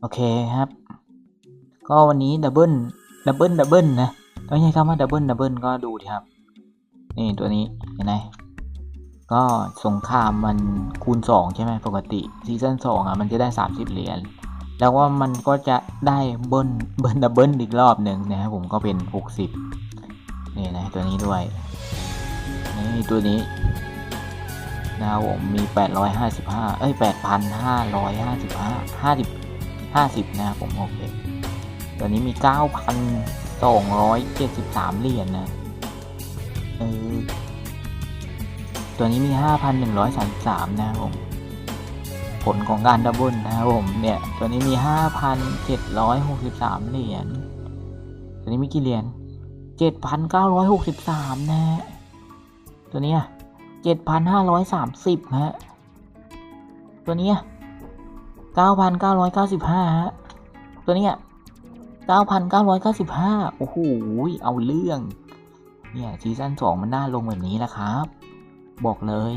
โอเคครับ ก็วันนี้ดับเบิลดับเบิลดับเบิลนะต้องใช้คำว่าดับเบิลดับเบิลก็ดูดิครับ นี่ตัวนี้เห็นไหมก็สงครามมันคูณสองใช่ไหมปกติซีซั่นสองอะมันจะได้สามสิบเหรียญแล้วว่ามันก็จะได้เบิ้ลเบิ้ลดับเบิลอีกรอบหนึ่งนะครับผมก็เป็นหกสิบนี่นะตัวนี้ด้วย นี่ตัวนี้ นะครับผมมี 855 เอ้ย 8,555 50 50 นะครับผมโอเคตอนนี้มี 9,273 เหรียญนนะเออตัวนี้มี 5,133 นะครับผมผลของการดับเบิลนะครับผมเนี่ยตัวนี้มี 5,763 เหรียญตัวนี้มีกี่เหรียญ7,963 นะฮะตัวนี้อะ 7,530 ฮะ ตัวนี้ 9,995 ฮะ ตัวนี้ 9,995 โอ้โห เอาเรื่อง เนี่ยซีซั่น2มันน่าลงแบบนี้แหละครับ บอกเลย